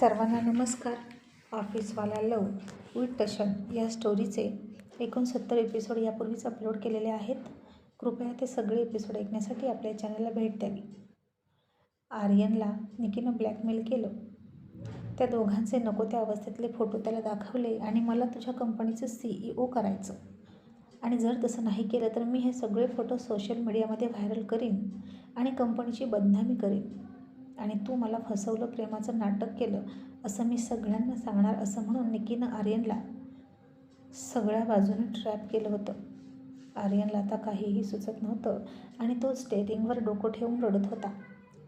सर्वांना नमस्कार. ऑफिसवाला लव विथ टशन या स्टोरीचे एकोणसत्तर एपिसोड यापूर्वीच अपलोड केलेले आहेत. कृपया ते सगळे एपिसोड ऐकण्यासाठी आपल्या चॅनलला भेट द्यावी. आर्यनला निकीनं ब्लॅकमेल केलं. त्या दोघांचे नको त्या अवस्थेतले फोटो त्याला दाखवले आणि मला तुझ्या कंपनीचं सी ई ओ करायचं. आणि जर तसं नाही केलं तर मी हे सगळे फोटो सोशल मीडियामध्ये व्हायरल करीन आणि कंपनीची बदनामी करीन. आणि तू मला फसवलं प्रेमाचं नाटक केलं असं मी सगळ्यांना सांगणार असं म्हणून निकीनं आर्यनला सगळ्या बाजूने ट्रॅप केलं होतं. आर्यनला आता काहीही सुचत नव्हतं आणि तो स्टेरिंगवर डोकं ठेवून रडत होता.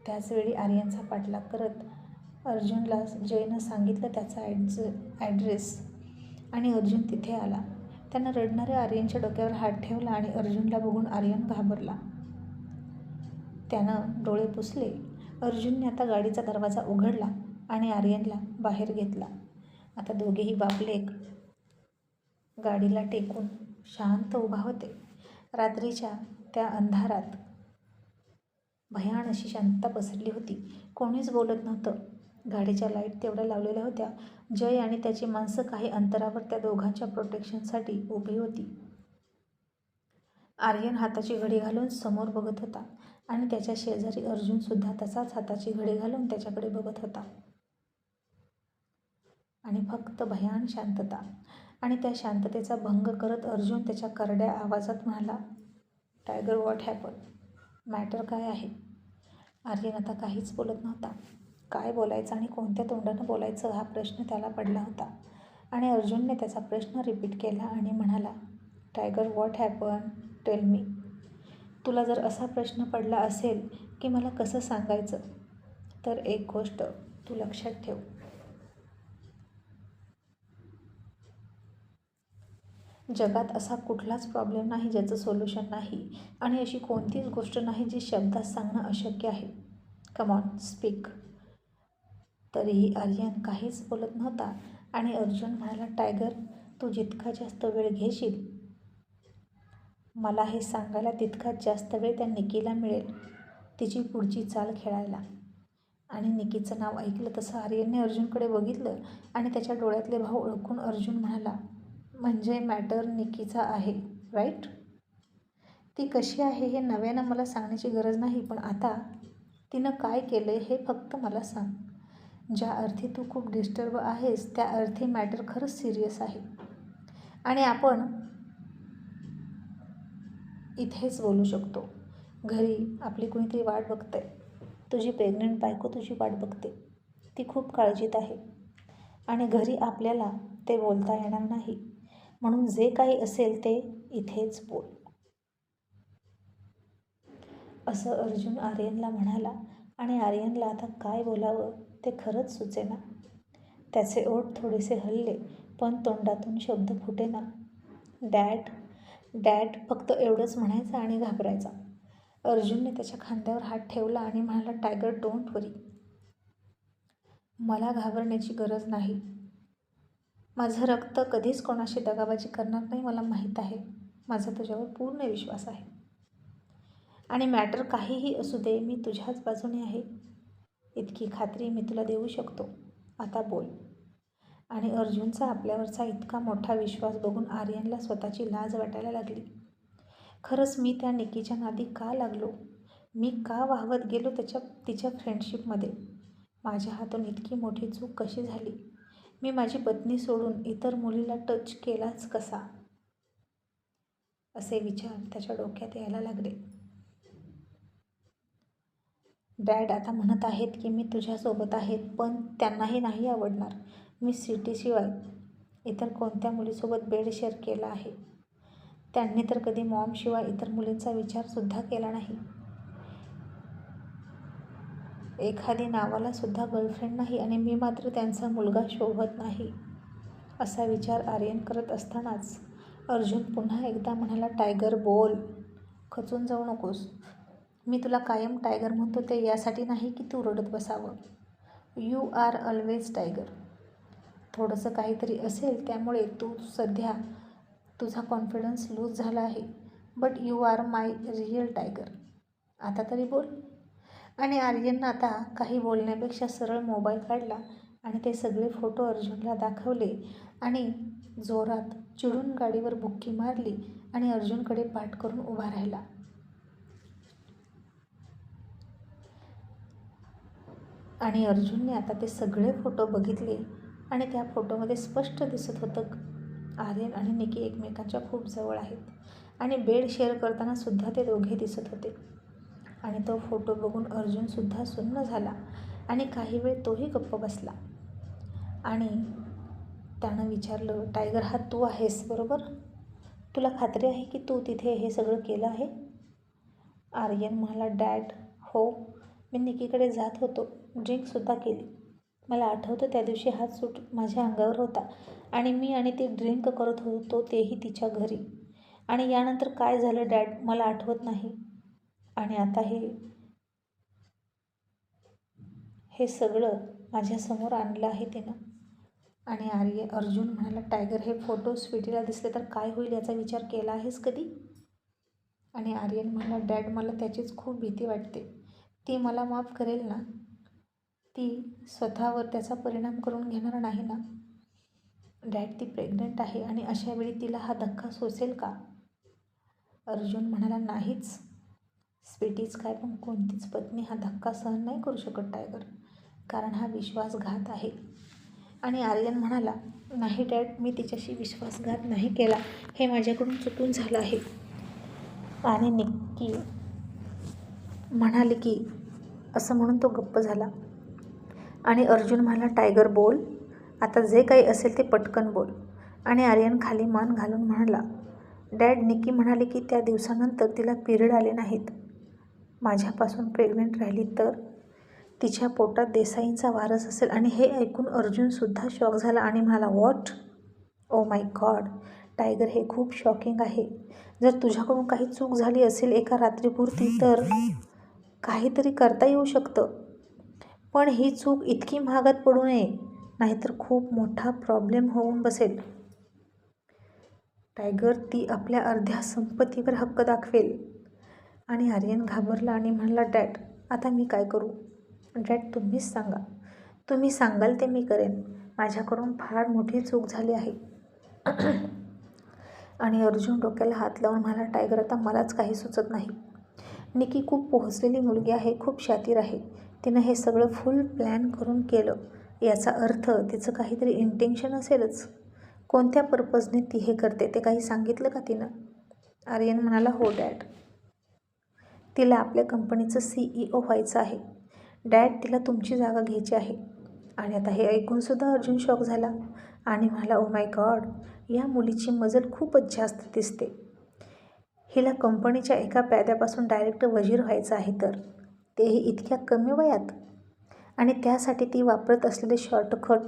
त्याचवेळी आर्यनचा पाठलाग करत अर्जुनला जयनं सांगितलं त्याचा ॲडज ॲड्रेस. आणि अर्जुन तिथे आला. त्यानं रडणाऱ्या आर्यनच्या डोक्यावर हात ठेवला आणि अर्जुनला बघून आर्यन घाबरला. त्यानं डोळे पुसले. अर्जुनने आता गाडीचा दरवाजा उघडला आणि आर्यनला बाहेर घेतला. आता दोघेही बापलेक गाडीला टेकून शांत उभा होते. रात्रीच्या त्या अंधारात भयान अशी शांतता पसरली होती. कोणीच बोलत नव्हतं. गाडीच्या लाइट तेवढ्या लावलेल्या होत्या. जय आणि त्याची माणसं काही अंतरावर त्या दोघांच्या प्रोटेक्शनसाठी उभी होती. आर्यन हाताची घडी घालून समोर बघत होता. आणि त्याच्या शेजारी अर्जुनसुद्धा तसाच हाताची घडी घालून त्याच्याकडे बघत होता. आणि फक्त भयान शांतता. आणि त्या शांततेचा भंग करत अर्जुन त्याच्या करड्या आवाजात म्हणाला टायगर वॉट हॅपन मॅटर काय आहे? आर्यन आता काहीच बोलत नव्हता. काय बोलायचं आणि कोणत्या तोंडानं बोलायचं हा प्रश्न त्याला पडला होता. आणि अर्जुनने त्याचा प्रश्न रिपीट केला आणि म्हणाला tiger what happen tell me तुला जर असा प्रश्न पडला असेल की मला कसं सांगायचं तर एक गोष्ट तू लक्षात ठेव. जगात असा कुठलाच प्रॉब्लेम नाही ज्याचं सोल्युशन नाही आणि अशी कोणतीच गोष्ट नाही जी शब्दात सांगणं अशक्य आहे. कमॉन स्पीक तरीही आर्यन काहीच बोलत नव्हता आणि अर्जुन म्हणाला टायगर तू जितका जास्त वेळ घेशील मला हे सांगायला तितकाच जास्त वेळ त्या निकीला मिळेल. तिची पुढची चाल खेळायला. आणि निकीचं नाव ऐकलं तसं आर्यनने अर्जुनकडे बघितलं आणि त्याच्या डोळ्यातले भाव ओळखून अर्जुन म्हणाला म्हणजे मॅटर निकीचा आहे राईट? ती कशी आहे हे नव्यानं मला सांगण्याची गरज नाही पण आता तिनं काय केलं हे फक्त मला सांग. ज्या अर्थी तू खूप डिस्टर्ब आहेस त्या अर्थी मॅटर खरंच सिरियस आहे. आणि आपण इथेच बोलू शकतो. घरी आपली कुणीतरी वाट बघते तुझी प्रेग्नंट बायको तुझी वाट बघते. ती खूप काळजीत आहे. आणि घरी आपल्याला ते बोलता येणार नाही. म्हणून जे काही असेल ते इथेच बोल. असं अर्जुन आर्यनला म्हणाला. आणि आर्यनला आता काय बोलावं ते खरंच सुचेना. त्याचे ओठ थोडेसे हलले पण तोंडातून शब्द फुटेना. डॅड डॅड फक्त एवढंच म्हणायचं आणि घाबरायचा. अर्जुनने त्याच्या खांद्यावर हात ठेवला आणि म्हणाला टायगर डोंट वरी. मला घाबरण्याची गरज नाही. माझं रक्त कधीच कोणाशी दगाबाजी करणार नाही मला माहीत आहे. माझा तुझ्यावर पूर्ण विश्वास आहे. आणि मॅटर काहीही असू दे मी तुझ्याच बाजूने आहे. इतकी खात्री मी तुला देऊ शकतो. आता बोल. आणि अर्जुनचा आपल्यावरचा इतका मोठा विश्वास बघून आर्यनला स्वतःची लाज वाटायला लागली. खरंच मी त्या निकीच्या नादी का लागलो? मी का वाहवत गेलो त्याच्या तिच्या फ्रेंडशिपमध्ये? माझ्या हातून इतकी मोठी चूक कशी झाली? मी माझी पत्नी सोडून इतर मुलीला टच केलाच कसा? असे विचार त्याच्या डोक्यात यायला लागले. डॅड आता म्हणत आहेत की मी तुझ्यासोबत आहेत पण त्यांनाही नाही आवडणार. मी सिटीशिवाय इतर कोणत्या मुलीसोबत बेड शेअर केला आहे? त्यांनी तर कधी मॉमशिवाय इतर मुलींचा विचारसुद्धा केला नाही. एखादी नावालासुद्धा गर्लफ्रेंड नाही आणि मी मात्र त्यांचा मुलगा शोभत नाही असा विचार आर्यन करत असतानाच अर्जुन पुन्हा एकदा म्हणाला टायगर बोल. खचून जाऊ नकोस. मी तुला कायम टायगर म्हणतो ते यासाठी नाही की तू रडत बसावं. You are always tiger. थोडंसं काहीतरी असेल त्यामुळे तू सध्या तुझा कॉन्फिडन्स लूज झाला आहे. But you are my real tiger आता तरी बोल. आणि आर्यननं आता काही बोलण्यापेक्षा सरळ मोबाईल काढला आणि ते सगळे फोटो अर्जुनला दाखवले आणि जोरात चिडून गाडीवर बुक्की मारली आणि अर्जुनकडे पाठ करून उभा राहिला. आणि अर्जुनने आता ते सगळे फोटो बघितले. आणि त्या फोटोमध्ये स्पष्ट दिसत होतं आर्यन आणि निकी एकमेकांच्या खूप जवळ आहेत. आणि बेड शेअर करताना सुद्धा ते दोघे दिसत होते. आणि तो फोटो बघून अर्जुनसुद्धा सुन्न झाला आणि काही वेळ तोही गप्प बसला. आणि त्यानं विचारलं टायगर हा तू आहेस बरोबर? तुला खात्री आहे की तू तिथे हे सगळं केलं आहे? आर्यन म्हणाला डॅड हो. मी निकीकडे जात होतो. ड्रिंकसुद्धा केली. मला आठवतं त्या दिवशी हात सूट माझ्या अंगावर होता आणि मी आणि ती ड्रिंक करत होतो तेही तिच्या घरी. आणि यानंतर काय झालं डॅड मला आठवत नाही. आणि आता हे हे सगळं माझ्यासमोर आणलं आहे तिनं. आणि आर्य अर्जुन म्हणाला टायगर हे फोटो स्वीटीला दिसले तर काय होईल याचा विचार केला आहेस कधी? आणि आर्यन म्हणाला डॅड मला त्याचीच खूप भीती वाटते. ती मला माफ करेल ना? ती स्वतःवर त्याचा परिणाम करून घेणार नाही ना? डॅड ती प्रेग्नंट आहे आणि अशा वेळी तिला हा धक्का सोसेल का? अर्जुन म्हणाला नाहीच. स्वीटीज काय पण कोणतीच पत्नी हा धक्का सहन नाही करू शकत टायगर. कारण हा विश्वासघात आहे. आणि आर्यन म्हणाला नाही डॅड मी तिच्याशी विश्वासघात नाही केला. हे माझ्याकडून चुकून झालं आहे. आणि निक्की म्हणाले की असं म्हणून तो गप्प झाला. आणि अर्जुन म्हणाला टायगर बोल. आता जे काही असेल ते पटकन बोल. आणि आर्यन खाली मान घालून म्हणाला डॅड निकी म्हणाले की त्या दिवसानंतर तिला पिरियड आले नाहीत. माझ्यापासून प्रेग्नेंट राहिली तर? तिच्या पोटात देसाईंचा वारस असेल आणि हे ऐकून अर्जुनसुद्धा शॉक झाला आणि म्हणाला what? Oh my god. Tiger हे खूप शॉकिंग आहे. जर तुझ्याकडून काही चूक झाली असेल एका रात्रीपुरती तर? काहीतरी करता येऊ शकतं. पण ही चूक इतकी महागात पडू नये नाहीतर खूप मोठा प्रॉब्लेम होऊन बसेल. टायगर ती आपल्या अर्ध्या संपत्तीवर हक्क दाखवेल. आणि आर्यन घाबरला आणि म्हणला डॅड आता मी काय करू? डॅड तुम्हीच सांगा. तुम्ही सांगाल ते मी करेन. माझ्याकडून फार मोठी चूक झाली आहे. आणि अर्जुन डोक्याला हात लावून म्हणाला टायगर आता मलाच काही सुचत नाही. निकी खूप पोहोचलेली मुलगी आहे खूप शातीर आहे. तिनं हे सगळं फुल प्लॅन करून केलं. याचा अर्थ तिचं काहीतरी इंटेन्शन असेलच. कोणत्या पर्पजने ती हे करते ते काही सांगितलं का तिनं? आर्यन म्हणाला हो डॅड. तिला आपल्या कंपनीचं सी ई ओ व्हायचं आहे. डॅड तिला तुमची जागा घ्यायची आहे. आणि आता हे ऐकूनसुद्धा अर्जुन शॉक झाला आणि म्हणाला ओ माय गॉड या मुलीची मजल खूपच जास्त दिसते. हिला कंपनीच्या एका प्याद्यापासून डायरेक्ट वजीर व्हायचं आहे तर. तेही इतक्या कमी वयात? आणि त्यासाठी ती वापरत असलेले शॉर्टकट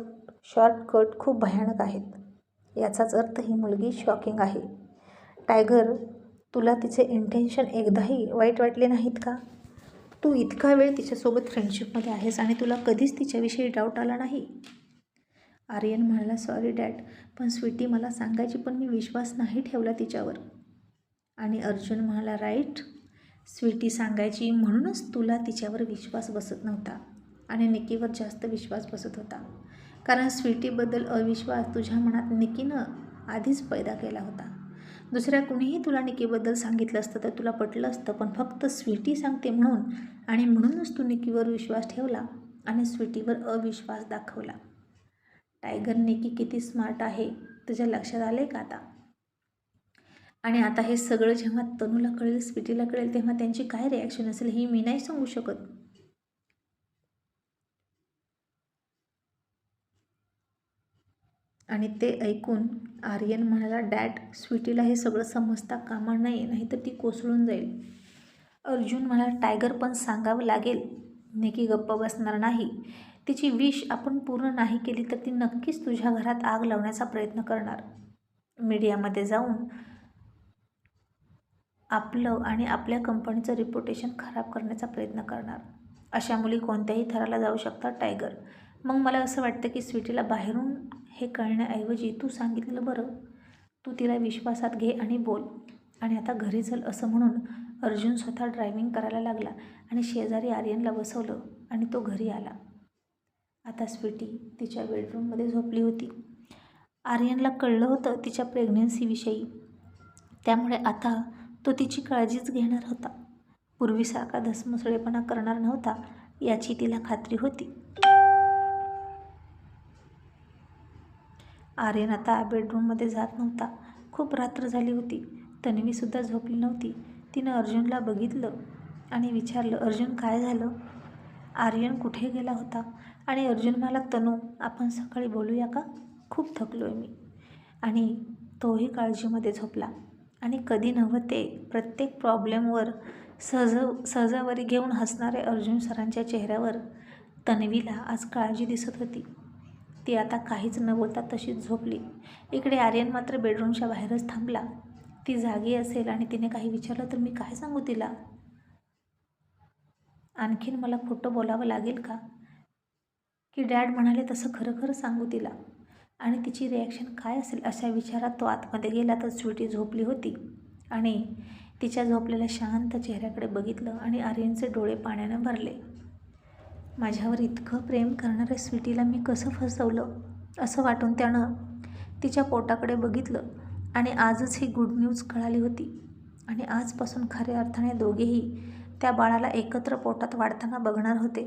शॉर्टकट खूप भयानक आहेत. याचाच अर्थ ही मुलगी शॉकिंग आहे. टायगर तुला तिचे इंटेन्शन एकदाही वाईट वाटले नाहीत का? तू इतका वेळ तिच्यासोबत फ्रेंडशिपमध्ये आहेस आणि तुला कधीच तिच्याविषयी डाऊट आला नाही? आर्यन म्हणाला सॉरी डॅड पण स्वीटी मला सांगायची पण मी विश्वास नाही ठेवला तिच्यावर. आणि अर्जुन म्हणाला राईट. स्वीटी सांगायची म्हणूनच तुला तिच्यावर विश्वास बसत नव्हता आणि निकीवर जास्त विश्वास बसत होता. कारण स्वीटीबद्दल अविश्वास तुझ्या मनात निकीनं आधीच पैदा केला होता. दुसऱ्या कुणीही तुला निकीबद्दल सांगितलं असतं तर तुला पटलं असतं पण फक्त स्वीटी सांगते म्हणून आणि म्हणूनच तू निकीवर विश्वास ठेवला आणि स्वीटीवर अविश्वास दाखवला. टायगर निकी किती स्मार्ट आहे तुझ्या लक्षात आलं का आता? आणि आता हे सगळं जेव्हा तनूला कळेल स्वीटीला कळेल तेव्हा त्यांची काय रिॲक्शन असेल ही मी नाही सांगू शकत. आणि ते ऐकून आर्यन म्हणाला डॅड स्वीटीला हे सगळं समजता कामा नाही नाहीतर ती कोसळून जाईल. अर्जुन म्हणाला टायगर पण सांगावं लागेल. नेकी गप्प बसणार नाही. तिची विश आपण पूर्ण नाही केली तर ती नक्कीच तुझ्या घरात आग लावण्याचा प्रयत्न करणार. मीडियामध्ये जाऊन आपलं आणि आपल्या कंपनीचं रिपोर्टेशन खराब करण्याचा प्रयत्न करणार. अशा मुली कोणत्याही थराला जाऊ शकतात टायगर मग मला असं वाटतं की स्वीटीला बाहेरून हे कळण्याऐवजी तू सांगितलेलं बरं. तू तिला विश्वासात घे आणि बोल. आणि आता घरी चल असं म्हणून अर्जुन स्वतः ड्रायव्हिंग करायला लागला आणि शेजारी आर्यनला बसवलं आणि तो घरी आला. आता स्वीटी तिच्या बेडरूममध्ये झोपली होती. आर्यनला कळलं होतं तिच्या प्रेग्नन्सीविषयी त्यामुळे आता तो तिची काळजीच घेणार होता. पूर्वीसारखा धसमुसळेपणा करणार नव्हता याची तिला खात्री होती. आर्यन आता बेडरूममध्ये जात नव्हता. खूप रात्र झाली होती. तन्वीसुद्धा झोपली नव्हती. तिनं अर्जुनला बघितलं आणि विचारलं अर्जुन काय झालं? आर्यन कुठे गेला होता? आणि अर्जुन मला तनू आपण सकाळी बोलूया का? खूप थकलो आहे मी. आणि तोही काळजीमध्ये झोपला. आणि कधी नव्हते प्रत्येक प्रॉब्लेमवर सहज सहजावरी घेऊन हसणारे अर्जुन सरांच्या चेहऱ्यावर तन्वीला आज काळजी दिसत होती. ती आता काहीच न बोलता तशीच झोपली. इकडे आर्यन मात्र बेडरूमच्या बाहेरच थांबला. ती जागी असेल आणि तिने काही विचारलं तर मी काय सांगू तिला? आणखीन मला खोटं बोलावं लागेल का? की डॅड म्हणाले तसं खरं खरं सांगू तिला. आणि तिची रिॲक्शन काय असेल अशा विचारात तो आतमध्ये गेला तर स्वीटी झोपली होती. आणि तिच्या झोपलेल्या शांत चेहऱ्याकडे बघितलं आणि आर्यनचे डोळे पाण्यानं भरले. माझ्यावर इतकं प्रेम करणाऱ्या स्वीटीला मी कसं फसवलं? असं वाटून त्यानं तिच्या पोटाकडे बघितलं आणि आजच ही गुड न्यूज कळाली होती. आणि आजपासून खऱ्या अर्थाने दोघेही त्या बाळाला एकत्र पोटात वाढताना बघणार होते.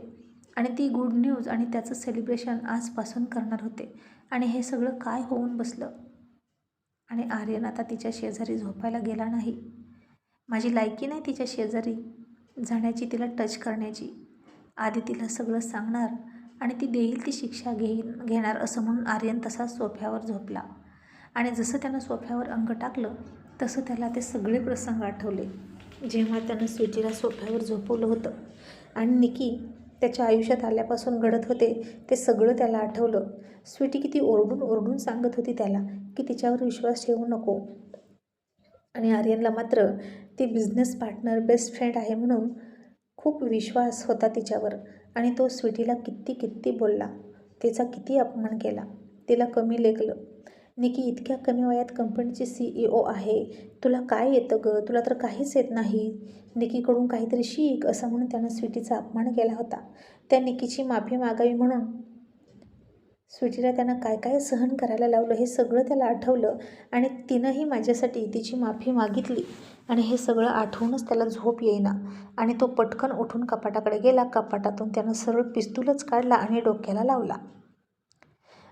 आणि ती गुड न्यूज आणि त्याचं सेलिब्रेशन आजपासून करणार होते. आणि हे सगळं काय होऊन बसलं? आणि आर्यन आता तिच्या शेजारी झोपायला गेला नाही. माझी लायकी नाही तिच्या शेजारी जाण्याची तिला टच करण्याची. आधी तिला सगळं सांगणार आणि ती देईल ती शिक्षा घेईन घेणार असं म्हणून आर्यन तसाच सोफ्यावर झोपला. आणि जसं त्यानं सोफ्यावर अंग टाकलं तसं त्याला ते सगळे प्रसंग आठवले. जेव्हा त्यानं सुजीला सोफ्यावर झोपवलं होतं आणि निकी त्याच्या आयुष्यात आल्यापासून घडत होते ते सगळं त्याला आठवलं. स्वीटी किती ओरडून ओरडून सांगत होती त्याला की तिच्यावर विश्वास ठेवू नको. आणि आर्यनला मात्र ती बिझनेस पार्टनर बेस्ट फ्रेंड आहे म्हणून खूप विश्वास होता तिच्यावर. आणि तो स्वीटीला किती किती बोलला तिचा किती अपमान केला तिला कमी लेखलं. निकी इतक्या कमी वयात कंपनीची सी ई ओ आहे. तुला काय येतं गं? तुला तर काहीच येत नाही. निकीकडून काहीतरी शिक असं म्हणून त्यानं स्वीटीचा अपमान केला होता. त्या निकीची माफी मागावी म्हणून स्वीटीला त्यानं काय काय सहन करायला लावलं हे सगळं त्याला आठवलं आणि तिनंही माझ्यासाठी तिची माफी मागितली. आणि हे सगळं आठवूनच त्याला झोप येईना. आणि तो पटकन उठून कपाटाकडे गेला. कपाटातून त्यानं सरळ पिस्तूलच काढला आणि डोक्याला लावला.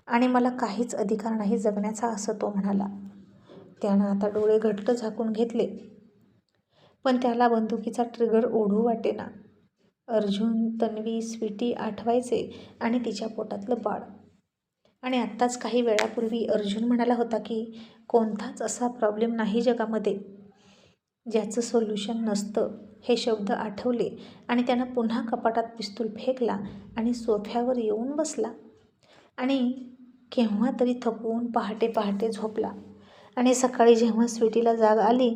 आणि मला काहीच अधिकार नाही जगण्याचा असं तो म्हणाला. त्यानं आता डोळे घट्ट झाकून घेतले. पण त्याला बंदुकीचा ट्रिगर ओढू वाटेना. अर्जुन तन्वी स्वीटी आठवायचे आणि तिच्या पोटातलं बाळ. आणि आत्ताच काही वेळापूर्वी अर्जुन म्हणाला होता की कोणताच असा प्रॉब्लेम नाही जगामध्ये. ज्याचं सोल्युशन नसतं हे शब्द आठवले आणि त्यानं पुन्हा कपाटात पिस्तूल फेकला आणि सोफ्यावर येऊन बसला. आणि केव्हा तरी थकवून पहाटे पहाटे झोपला. आणि सकाळी जेव्हा स्वीटीला जाग आली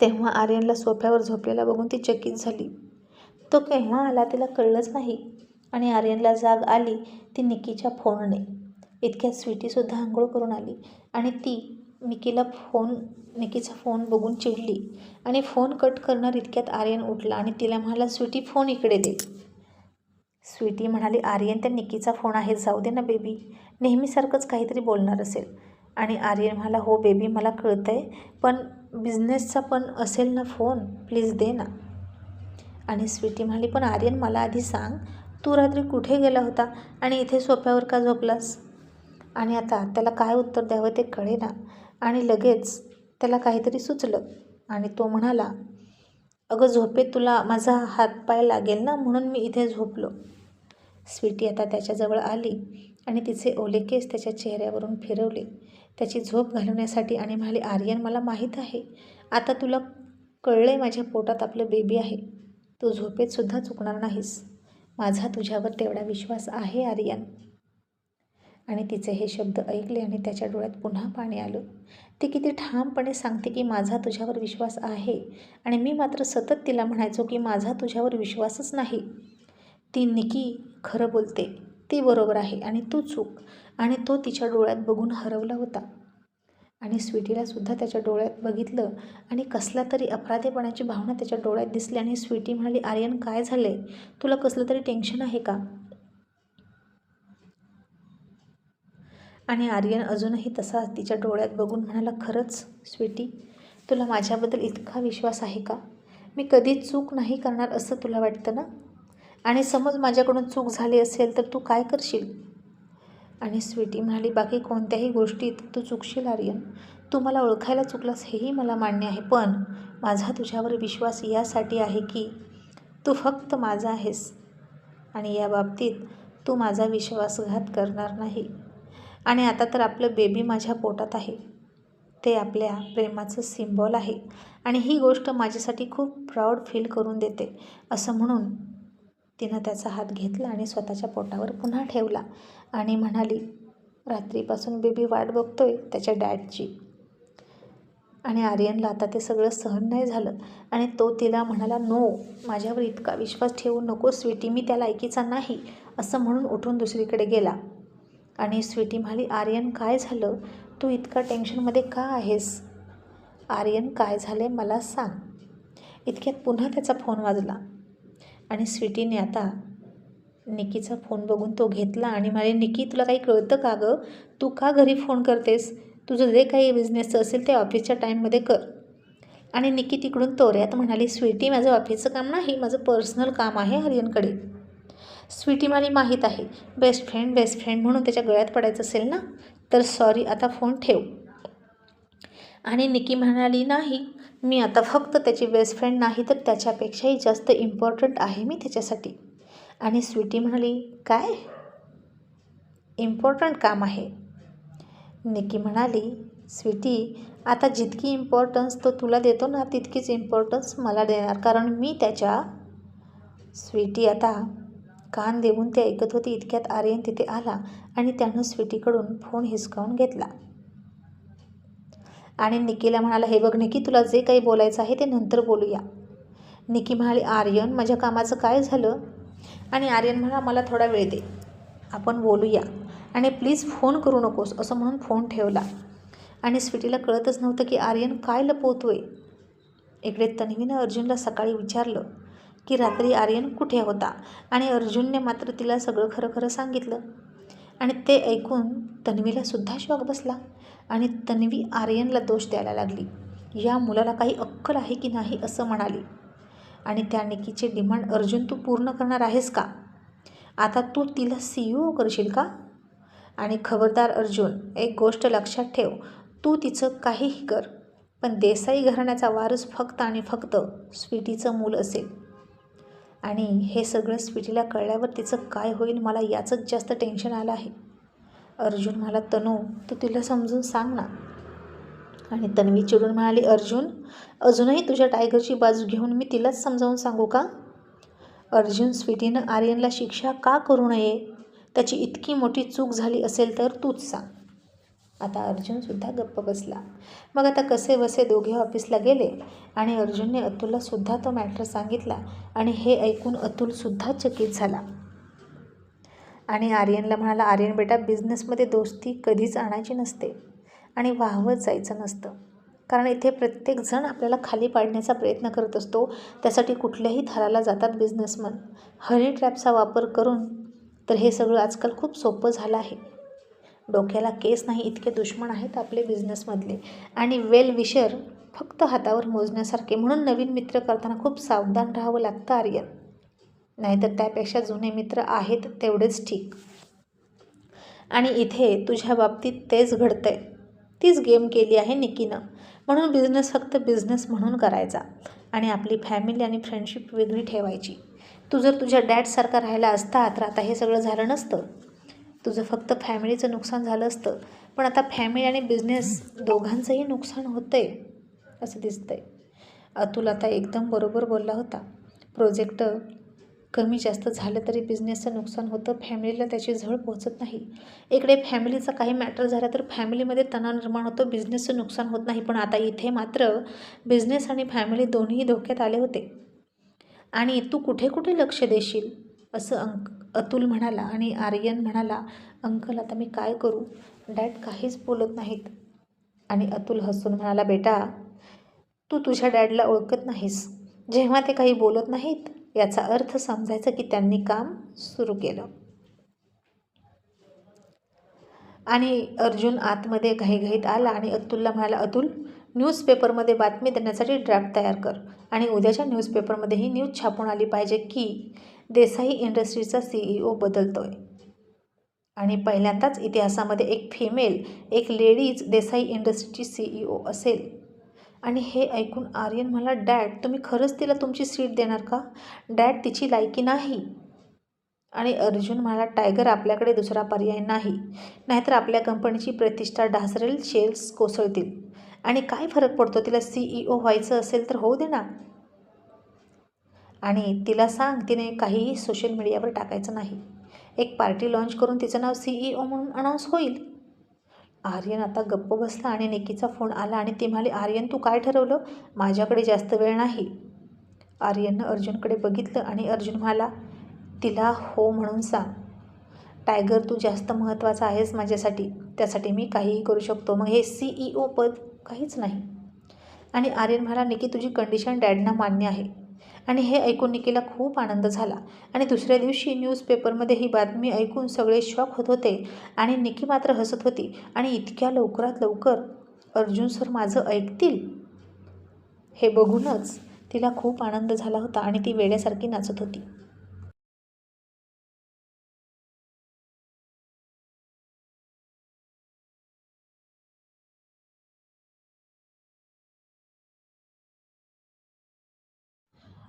तेव्हा आर्यनला सोफ्यावर झोपलेला बघून ती चकित झाली. तो केव्हा आला तिला कळलंच नाही. आणि आर्यनला जाग आली ती निकीच्या फोनने. इतक्यात स्वीटीसुद्धा आंघोळ करून आली आणि ती निकीला फोन निकीचा फोन बघून चिडली. आणि फोन कट करणार इतक्यात आर्यन उठला आणि तिला म्हणाला स्वीटी फोन इकडे दे. स्वीटी म्हणाली आर्यन त्या निकीचा फोन आहे. जाऊ दे ना बेबी. नेहमीसारखंच काहीतरी बोलणार असेल. आणि आर्यन म्हणाला हो बेबी मला कळतं आहे पण बिझनेसचा पण असेल ना फोन प्लीज दे ना. आणि स्वीटी म्हणाली पण आर्यन मला आधी सांग तू रात्री कुठे गेला होता आणि इथे सोप्यावर का झोपलास? आणि आता त्याला काय उत्तर द्यावं ते कळेना आणि लगेच त्याला काहीतरी सुचलं आणि तो म्हणाला अगं झोपेत तुला माझा हातपाय लागेल ना म्हणून मी इथे झोपलो. स्वीटी आता त्याच्याजवळ आली. आणि तिचे ओले केस त्याच्या चेहऱ्यावरून फिरवले. त्याची झोप घालवण्यासाठी आणि म्हणाले आर्यन मला माहीत आहे. आता तुला कळलं आहे माझ्या पोटात आपलं बेबी आहे. तू झोपेतसुद्धा चुकणार नाहीस. माझा तुझ्यावर तेवढा विश्वास आहे आर्यन. आणि तिचे हे शब्द ऐकले आणि त्याच्या डोळ्यात पुन्हा पाणी आलं. ती किती ठामपणे सांगते की माझा तुझ्यावर विश्वास आहे आणि मी मात्र सतत तिला म्हणायचो की माझा तुझ्यावर विश्वासच नाही. ती निकी खरं बोलते. ती बरोबर आहे आणि तू चूक. आणि तो तिच्या डोळ्यात बघून हरवला होता. आणि स्वीटीलासुद्धा त्याच्या डोळ्यात बघितलं आणि कसला तरी अपराधीपणाची भावना त्याच्या डोळ्यात दिसली आणि स्वीटी म्हणाली आर्यन काय झालं आहे तुला कसलं तरी टेन्शन आहे का? आणि आर्यन अजूनही तसा तिच्या डोळ्यात बघून म्हणाला खरंच स्वीटी तुला माझ्याबद्दल इतका विश्वास आहे का? मी कधीच चूक नाही करणार असं तुला वाटतं ना? आणि समज माझ्याकडून चूक झाली असेल तर तू काय करशील? आणि स्वीटी म्हणाली बाकी कोणत्याही गोष्टीत तू चुकशील आर्यन. तू मला ओळखायला चुकलास हेही मला मान्य आहे. पण माझा तुझ्यावर विश्वास यासाठी आहे की तू फक्त माझा आहेस आणि या बाबतीत तू माझा विश्वासघात करणार नाही. आणि आता तर आपलं बेबी माझ्या पोटात आहे. ते आपल्या प्रेमाचं सिम्बॉल आहे. आणि ही गोष्ट माझ्यासाठी खूप प्राऊड फील करून देते. असं म्हणून तिनं त्याचा हात घेतला आणि स्वतःच्या पोटावर पुन्हा ठेवला आणि म्हणाली रात्रीपासून बेबी वाट बघतोय त्याच्या डॅडची. आणि आर्यनला आता ते सगळं सहन नाही झालं आणि तो तिला म्हणाला नो माझ्यावर इतका विश्वास ठेवू नको स्वीटी मी त्या लायकीचा नाही असं म्हणून उठून दुसरीकडे गेला. आणि स्वीटी म्हणाली आर्यन काय झालं? तू इतका टेन्शनमध्ये का आहेस? आर्यन काय झाले मला सांग. इतक्यात पुन्हा त्याचा फोन वाजला. आणि स्वीटीने आता निकीचा फोन बघून तो घेतला आणि म्हणाले निकी तुला काही कळतं का गं? तू का घरी फोन करतेस? तुझं जे काही बिझनेसचं असेल ते ऑफिसच्या टाईममध्ये कर. आणि निकी तिकडून तोऱ्यात म्हणाली स्वीटी माझं ऑफिसचं काम नाही माझं पर्सनल काम आहे हरियनकडे. स्वीटी मला माहीत आहे. बेस्ट फ्रेंड बेस्ट फ्रेंड म्हणून त्याच्या गळ्यात पडायचं असेल ना तर सॉरी आता फोन ठेव. आणि निकी म्हणाली नाही मी आता फक्त त्याची बेस्ट फ्रेंड नाही तर त्याच्यापेक्षाही जास्त इम्पॉर्टंट आहे मी त्याच्यासाठी. आणि स्वीटी म्हणाली काय? इम्पॉर्टंट काम आहे. निकी म्हणाली स्वीटी आता जितकी इम्पॉर्टन्स तो तुला देतो ना तितकीच इम्पॉर्टन्स मला देणार कारण मी त्याच्या स्वीटी आता कान देऊन ते ऐकत होती इतक्यात आर्यन तिथे आला आणि त्यानं स्वीटीकडून फोन हिसकावून घेतला. आणि निकीला म्हणाला हे बघ निकी तुला जे काही बोलायचं आहे ते नंतर बोलूया. निकी म्हणाली आर्यन माझ्या कामाचं काय झालं? आणि आर्यन म्हणा मला थोडा वेळ दे आपण बोलूया. आणि प्लीज फोन करू नकोस असं म्हणून फोन ठेवला. आणि स्वीटीला कळतच नव्हतं की आर्यन काय लपवतोय. इकडे तन्वीनं अर्जुनला सकाळी विचारलं की रात्री आर्यन कुठे होता? आणि अर्जुनने मात्र तिला सगळं खरं खरं सांगितलं. आणि ते ऐकून तन्वीला सुद्धा शॉक बसला आणि तन्वी आर्यनला दोष द्यायला लागली. या मुलाला काही अक्कल आहे की नाही असं म्हणाली. आणि त्या निकीचे डिमांड अर्जुन तू पूर्ण करणार आहेस का? आता तू तिला सी ओ करशील का? आणि खबरदार अर्जुन एक गोष्ट लक्षात ठेव तू तिचं काहीही कर पण देसाई घराण्याचा वारस फक्त आणि फक्त स्वीटीचं मूल असेल. आणि हे सगळं स्वीटीला कळल्यावर तिचं काय होईल मला याचंच जास्त टेन्शन आलं आहे. अर्जुन मला तनू तू तिला समजून सांग ना. आणि तन्वी चिडून म्हणाली अर्जुन अजूनही तुझ्या टायगरची बाजू घेऊन मी तिलाच समजावून सांगू का? अर्जुन स्वीटीनं आर्यनला शिक्षा का करू नये? त्याची इतकी मोठी चूक झाली असेल तर तूच सांग. आता अर्जुनसुद्धा गप्प बसला. मग आता कसे वसे दोघे ऑफिसला गेले आणि अर्जुनने अतुललासुद्धा तो मॅटर सांगितला आणि हे ऐकून अतुलसुद्धा चकित झाला. आणि आर्यनला म्हणाला आर्यन बेटा बिझनेसमध्ये दोस्ती कधीच आणायची नसते आणि वाहवत जायचं नसतं. कारण इथे प्रत्येकजण आपल्याला खाली पाडण्याचा प्रयत्न करत असतो. त्यासाठी कुठल्याही थराला जातात बिझनेसमन हनी ट्रॅपचा वापर करून तर हे सगळं आजकाल खूप सोपं झालं आहे. डोक्याला केस नाही इतके दुश्मन आहेत आपले बिझनेसमधले आणि वेल विशर फक्त हातावर मोजण्यासारखे म्हणून नवीन मित्र करताना खूप सावधान राहावं लागतं आर्यन. नाहीतर त्यापेक्षा जुने मित्र आहेत तेवढेच ठीक. आणि इथे तुझ्या बाबतीत तेच घडतंय. तीच गेम केली आहे निकीनं. म्हणून बिझनेस फक्त बिझनेस म्हणून करायचा. आणि आपली फॅमिली आणि फ्रेंडशिप वेगळी ठेवायची. तू जर तुझ्या डॅडसारखा राहिला असता तर आता हे सगळं झालं नसतं. तुझं फक्त फॅमिलीचं नुकसान झालं असतं. पण आता फॅमिली आणि बिझनेस दोघांचंही नुकसान होतं आहे असं दिसतं आहे अतुल आता एकदम बरोबर बोलला होता. प्रोजेक्ट कमी जास्त झालं तरी बिझनेसचं नुकसान होतं फॅमिलीला त्याची झळ पोहोचत नाही. इकडे फॅमिलीचा काही मॅटर झाला तर फॅमिलीमध्ये तणाव निर्माण होतो बिझनेसचं नुकसान होत नाही. पण आता इथे मात्र बिझनेस आणि फॅमिली दोन्ही धोक्यात आले होते. आणि तू कुठे कुठे लक्ष देशील? असं अंक अतुल म्हणाला आणि आर्यन म्हणाला अंकल आता मी काय करू? डॅड काहीच बोलत नाहीत. आणि अतुल हसून म्हणाला बेटा तू तुझ्या डॅडला ओळखत नाहीस. जेव्हा ते काही बोलत नाहीत याचा अर्थ समजायचा की त्यांनी काम सुरू केलं. आणि अर्जुन आतमध्ये घाईघाईत आला आणि अतुलला म्हणाला अतुल न्यूजपेपरमध्ये बातमी देण्यासाठी ड्राफ्ट तयार कर आणि उद्याच्या न्यूजपेपरमध्ये ही न्यूज छापून आली पाहिजे की देसाई इंडस्ट्रीचा सी ई ओ बदलतोय. आणि पहिल्यांदाच इतिहासामध्ये एक फिमेल एक लेडीज देसाई इंडस्ट्रीची सी ई ओ असेल. आणि हे ऐकून आर्यन मला डॅड तुम्ही खरंच तिला तुमची सीट देणार का? डॅड तिची लायकी नाही. आणि अर्जुन मला टायगर आपल्याकडे दुसरा पर्याय नाही. नाहीतर आपल्या कंपनीची प्रतिष्ठा ढासरेल शेल्स कोसळतील. आणि काय फरक पडतो तिला सी ई ओ व्हायचं असेल तर होऊ दे ना. आणि तिला सांग तिने काहीही सोशल मीडियावर टाकायचं नाही. एक पार्टी लॉन्च करून तिचं नाव सी ई ओ म्हणून अनाऊन्स होईल. आर्यन आता गप्प बसला आणि निकीचा फोन आला आणि ती म्हणाली आर्यन तू काय ठरवलं? माझ्याकडे जास्त वेळ नाही. आर्यननं अर्जुनकडे बघितलं आणि अर्जुन म्हणाला तिला हो म्हणून सांग. टायगर तू जास्त महत्त्वाचा आहेस माझ्यासाठी. त्यासाठी मी काहीही करू शकतो. मग हे सी ई ओ पद काहीच नाही. आणि आर्यन म्हणाला निकी तुझी कंडिशन डॅडना मान्य आहे. आणि हे ऐकून निकीला खूप आनंद झाला. आणि दुसऱ्या दिवशी न्यूजपेपरमध्ये ही बातमी ऐकून सगळे शॉक होत होते आणि निकी मात्र हसत होती. आणि इतक्या लवकरात लवकर अर्जुन सर माझं ऐकतील? हे बघूनच तिला खूप आनंद झाला होता आणि ती वेड्यासारखी नाचत होती.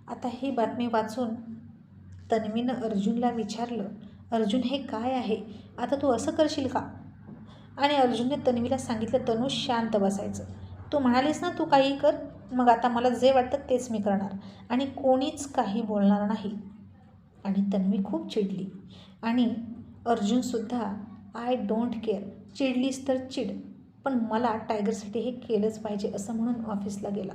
आता ही बातमी वाचून तन्वीनं अर्जुनला विचारलं अर्जुन हे काय आहे? आता तू असं करशील का? आणि अर्जुनने तन्वीला सांगितलं तनू शांत बसायचं. तू म्हणालीस ना तू काही कर मग आता मला जे वाटतं तेच मी करणार आणि कोणीच काही बोलणार नाही. आणि तन्वी खूप चिडली. आणि अर्जुनसुद्धा आय डोंट केअर. चिडलीस तर चिड पण मला टायगरसाठी हे केलंच पाहिजे असं म्हणून ऑफिसला गेला.